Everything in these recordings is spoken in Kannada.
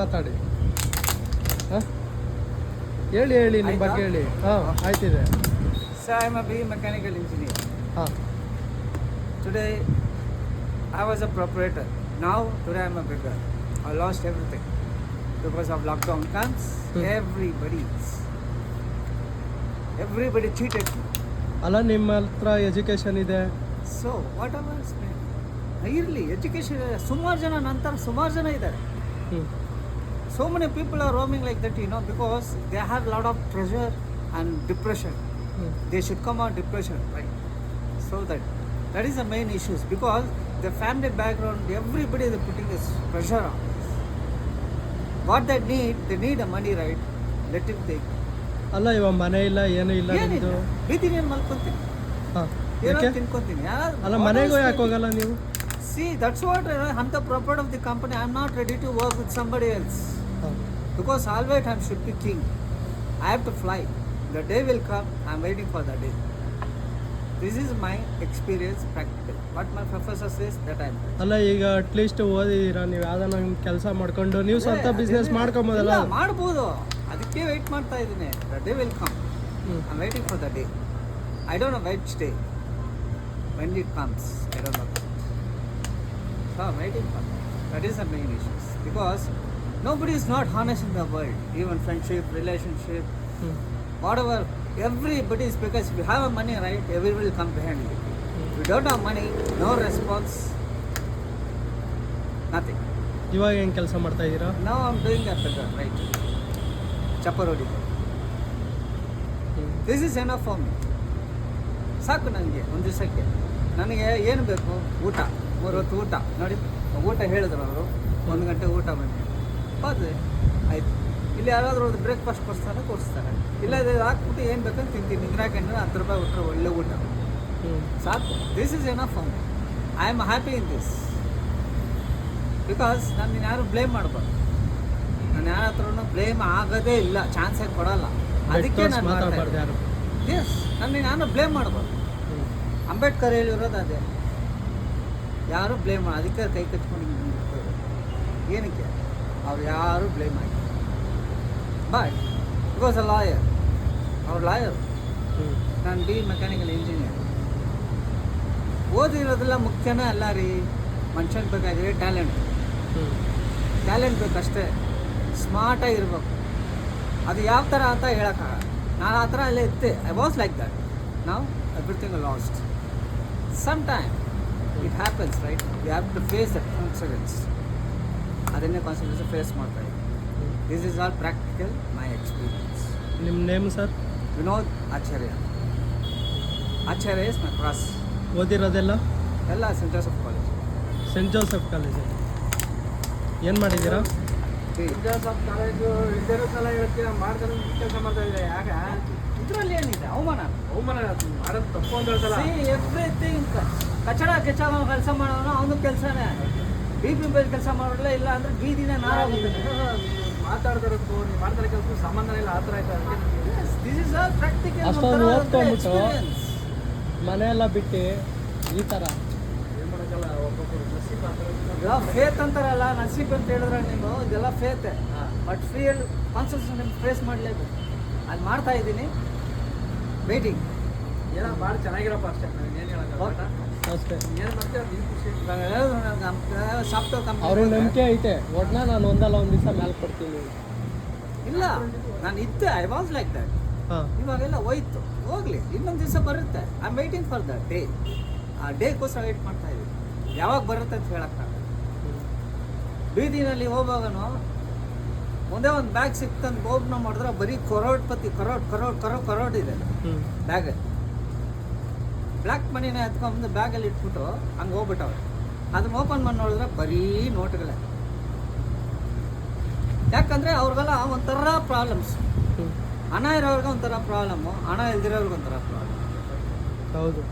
ಮಾತಾಡಿ. ಹೇಳಿ ಹೇಳಿ ನಿಮ್ಮ ಬಗ್ಗೆ ಹೇಳಿ. ಹಾಂ ಆಯ್ತಿದೆ. ಸಾಯಮ ಬಿ ಮೆಕ್ಯಾನಿಕಲ್ ಇಂಜಿನಿಯರ್ ಹಾಂ. Today I was a proprietor ನಾವು today I am a beggar I lost everything because of lockdown cons everybody everybody cheat ಅಲ್ಲ ನಿಮ್ಮ ಹತ್ರ ಎಜುಕೇಷನ್ ಇದೆ? ಸೊ ವಾಟ್ ಅವರ್ ಇರಲಿ ಎಜುಕೇಷನ್ ಸುಮಾರು ಜನ ನಂತರ ಸುಮಾರು ಜನ ಇದ್ದಾರೆ. So many people are roaming like that you know because they have a lot of pressure and depression they should come out depression right so that that is the main issues because the family background everybody is putting this pressure on what they need they need the money right let it take ಅಲ್ಲ ಇವಾಗ ಮನೆ ಇಲ್ಲ ಏನು ಇಲ್ಲ ಏನಿಲ್ಲ ನಿಮ್ಮದು ಬೀದಿ ನೀರು ಮಲ್ಕೊಂತೀನಿ ಏನೋ ತಿನ್ಕೊಂತೀನಿ ಅಲ್ಲ ಮನೆಗೂ ಯಾಕೆ ಹೋಗಲ್ಲ ನೀವು see that's what i I'm the proprietor of the company I'm not ready to work with somebody else ಹಾಂ ಆಲ್ವೇಟ್ always should should king I have to fly the day will come I am waiting for the day this is my experience practical what my professor says, that I ಅಲ್ಲ ಈಗ ಅಟ್ಲೀಸ್ಟ್ ಓದಿದೀರಾ ನೀವು ಯಾವ್ದಾನ ಕೆಲಸ ಮಾಡ್ಕೊಂಡು ನೀವು ಸ್ವಂತ ಬಿಸ್ನೆಸ್ ಮಾಡ್ಕೊಬೋದಲ್ಲ? ಮಾಡ್ಬೋದು. ಅದಕ್ಕೆ ವೆಯ್ಟ್ ಮಾಡ್ತಾ ಇದ್ದೀನಿ. The day will come I waiting for the day I don't know wait day when it comes I don't know so I waiting for that is a main issues because nobody is not honest in the world even friendship relationship mm. whatever everybody is because if you have a money right everybody will come behind you if you don't have money no response nothing ಇವಾಗ ಏನು ಕೆಲಸ ಮಾಡ್ತಾ ಇದ್ದೀರಾ ನಾವು I'm doing that right chaparodi this is enough for me ಸಾಕು ನನಗೆ ಒಂದು ದಿವಸಕ್ಕೆ ನನಗೆ ಏನು ಬೇಕು ಊಟ ಮೂರು ಹೊತ್ತು ಊಟ ನೋಡಿ ಊಟ ಹೇಳಿದ್ರು ಅವರು ಒಂದು ಗಂಟೆ ಊಟ ಬನ್ನಿ ಹೋದ್ರೆ ಆಯ್ತು. ಇಲ್ಲಿ ಯಾರಾದರೂ ಒಂದು ಬ್ರೇಕ್ಫಾಸ್ಟ್ ಕೊಡಿಸ್ತಾರೆ ಕೊಡಿಸ್ತಾರೆ. ಇಲ್ಲ ಅದು ಹಾಕ್ಬಿಟ್ಟು ಏನು ಬೇಕಂತ ತಿಂತೀನಿ. ನಿಗ್ರಾಕೊಂಡು ಹತ್ತು ರೂಪಾಯಿ ಕೊಟ್ಟರೆ ಒಳ್ಳೆ ಊಟ. ಸಾಕು. This is enough phone I am happy in this because ನಾನು ಯಾರು ಬ್ಲೇಮ್ ಮಾಡ್ಬಾರ್ದು. ನಾನು ಯಾರ ಹತ್ರನೂ ಬ್ಲೇಮ್ ಆಗೋದೇ ಇಲ್ಲ. ಚಾನ್ಸೇ ಕೊಡಲ್ಲ. ಅದಕ್ಕೆ ನಾನು ಯಾರು. ಎಸ್ ನಾನು ನಾನು ಬ್ಲೇಮ್ ಮಾಡ್ಬಾರ್ದು. ಅಂಬೇಡ್ಕರ್ ಹೇಳಿರೋದು ಅದೇ. ಯಾರು ಬ್ಲೇಮ್ ಮಾಡಿ ಅದಕ್ಕೆ ಕೈ ಕಚ್ಕೊಂಡು ಹಿಂಗ್ ಏನಕ್ಕೆ? ಅವ್ರು ಯಾರು ಬ್ಲೇಮ್ ಆಗಿ ಬಟ್ ಬಿಕಾಸ್ ಅ ಲಾಯರ್ ಅವ್ರ ಲಾಯರ್ ನಾನು ಬಿ ಮೆಕ್ಯಾನಿಕಲ್ ಇಂಜಿನಿಯರ್ ಓದಿರೋದೆಲ್ಲ ಮುಖ್ಯನೇ ಅಲ್ಲ ರೀ. ಮನುಷ್ಯನ ಬೇಕಾಗಿದೆ ಟ್ಯಾಲೆಂಟ್ ಟ್ಯಾಲೆಂಟ್ ಬೇಕಷ್ಟೇ. ಸ್ಮಾರ್ಟಾಗಿ ಇರಬೇಕು. ಅದು ಯಾವ ಥರ ಅಂತ ಹೇಳೋಕ್ಕಾಗಲ್ಲ. ನಾನು ಆ ಥರ ಅಲ್ಲೇ ಇತ್ತೆ ಐ ವಾಸ್ ಲೈಕ್ ದಟ್ ನಾವು everything lost some time it happens right we have to face that consequence ಅದನ್ನೇ ಕಾನ್ಸಿಕ್ವೆನ್ಸ್ ಫೇಸ್ ಮಾಡ್ತಾ ಇದ್ದೀನಿ this is all practical my experience ನಿಮ್ಮ name sir Vinod Acharya. Acharya is my cross ಓದಿರೋದೆಲ್ಲ? ಎಲ್ಲ saint Joseph college saint Joseph college ಏನು ಮಾಡಿದ್ದೀರಾ? ಸೆಂಟ್ ಜೋಸಫ್ ಕಾಲೇಜು ಇದ್ದಿರೋ ಸಲ ಹೇಳ್ತೀರ ಮಾಡ್ತಾರೆ ಕೆಲಸ ಮಾಡ್ತಾ ಇದ್ದಾರೆ. ಯಾಕ ಇದರಲ್ಲಿ ಏನಿದೆ? ಅವಮಾನ. ಅವಮಾನ ಮಾಡೋದು ತಪ್ಪು ಅಂತ ಹೇಳ್ತಾರೆ? ಎವ್ರಿಥಿಂಗ್ ಕಚಡ ಕೆಚ್ಚ ಕೆಲಸ ಮಾಡೋನು ಅವನು ಕೆಲಸನೇ. ಬಿ ಪಿ ಕೆಲಸ ಮಾಡೋಲ್ಲ ಇಲ್ಲ ಅಂದ್ರೆ ಬೀದಿನ ನಾನಾಗುತ್ತೆ ಮಾತಾಡ್ತಾರಕ್ಕೂ ನೀವು ಮಾಡ್ತಾರೆ ಕೆಲಸ ಸಂಬಂಧ ಇಲ್ಲ ಆ ಥರ ಆಯ್ತು ಅದಕ್ಕೆ? ದಿಸ್ ಇಸ್ ಆಲ್ ಪ್ರಾಕ್ಟಿಕಲ್ ಅಷ್ಟೊಂದು ಓದ್ಕೊಂಬಿಟ್ಟು ಮನೆಯೆಲ್ಲ ಬಿಟ್ಟು ಈ ಥರ ಏನು ಮಾಡೋಕ್ಕಲ್ಲ ಒಬ್ಬೊಬ್ಬರು ನಸೀಬ್ ಇಲ್ಲ ಫೇತ್ ಅಂತಾರಲ್ಲ ನಸೀಬ್ ಅಂತ ಹೇಳಿದ್ರೆ ನೀವು ಇದೆಲ್ಲ ಫೇತೆ ಬಟ್ ಬಟ್ ಫೀಲ್ ನಿಮ್ಗೆ ಫೇಸ್ ಮಾಡಲೇಬೇಕು. ಅದು ಮಾಡ್ತಾ ಇದ್ದೀನಿ. ವೇಟಿಂಗ್ ಏನೋ ಭಾಳ ಚೆನ್ನಾಗಿರಪ್ಪ ಅಷ್ಟೇ ನಾನು ಏನು ಹೇಳೋಕ್ಕಾಗಲ್ಲ. ಅಷ್ಟೇ ಅವ್ರ ನಂಬಿಕೆ ಐತೆ. ಒಟ್ನ ನಾನು ಒಂದಲ್ಲ ಒಂದು ದಿವಸ ಮೇಲೆ ಕೊಡ್ತೀನಿ. ಇಲ್ಲ ನಾನು ಇದ್ದೆ ಐ ವಾಸ್ ಲೈಕ್ ದಟ್ ಇವಾಗೆಲ್ಲ ಹೋಯ್ತು. ಹೋಗ್ಲಿ ಇನ್ನೊಂದು ದಿವಸ ಬರುತ್ತೆ. I am waiting for that day ಆ ಡೇಗೋಸ್ಕರ ವೇಟ್ ಮಾಡ್ತಾ ಇದ್ದೀನಿ. ಯಾವಾಗ ಬರುತ್ತೆ ಅಂತ ಹೇಳಕ್ಕಾಗಲ್ಲ ಬೀದಿನಲ್ಲಿ ಹೋಗುವಾಗನು ಒಂದೇ ಒಂದು ಬ್ಯಾಗ್ ಸಿಕ್ತಂದು ಓಪನ್ ಮಾಡಿದ್ರೆ ಬರೀ ಕರೋಡ್ಪತಿ ಕರೋಡ್ ಕರೋಡ್ ಕರೋಡ್ ಕರೋಡ್ ಇದೆ. ಬ್ಯಾಗ್ ಬ್ಲ್ಯಾಕ್ ಮನಿನ ಎತ್ಕೊಂಡ್ಬಂದು ಬ್ಯಾಗಲ್ಲಿ ಇಟ್ಬಿಟ್ಟು ಹಂಗೆ ಹೋಗ್ಬಿಟ್ಟವ್ರೆ. ಅದನ್ನ ಓಪನ್ ಮಾಡಿ ನೋಡಿದ್ರೆ ಬರೀ ನೋಟ್ಗಳೇ. ಯಾಕಂದರೆ ಅವ್ರಿಗೆಲ್ಲ ಒಂಥರ ಪ್ರಾಬ್ಲಮ್ಸ್ ಹಣ ಇರೋರ್ಗೆ ಒಂಥರ ಪ್ರಾಬ್ಲಮ್ಮು ಹಣ ಇಲ್ದಿರೋರ್ಗೆ ಒಂಥರ ಪ್ರಾಬ್ಲಮ್ ಹೌದು.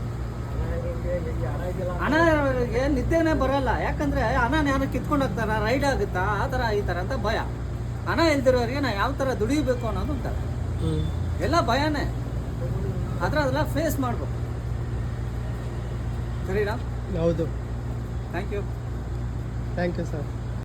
ಹಣ ಇರೋರಿಗೆ ನಿದ್ದೆನೇ ಬರಲ್ಲ. ಯಾಕಂದರೆ ಹಣ ಯಾರು ಕಿತ್ಕೊಂಡು ಹೋಗ್ತಾರ ರೈಡ್ ಆಗುತ್ತಾ ಆ ಥರ ಈ ಥರ ಅಂತ ಭಯ. ಹಣ ಇಲ್ದಿರೋರಿಗೆ ನಾ ಯಾವ ಥರ ದುಡಿಬೇಕು ಅನ್ನೋದು ಅಂತ ಎಲ್ಲ ಭಯನೇ. ಆದ್ರೆ ಅದೆಲ್ಲ ಫೇಸ್ ಮಾಡ್ಬೇಕು. ಸರಿನಾ? ಹೌದು. Thank you thank you sir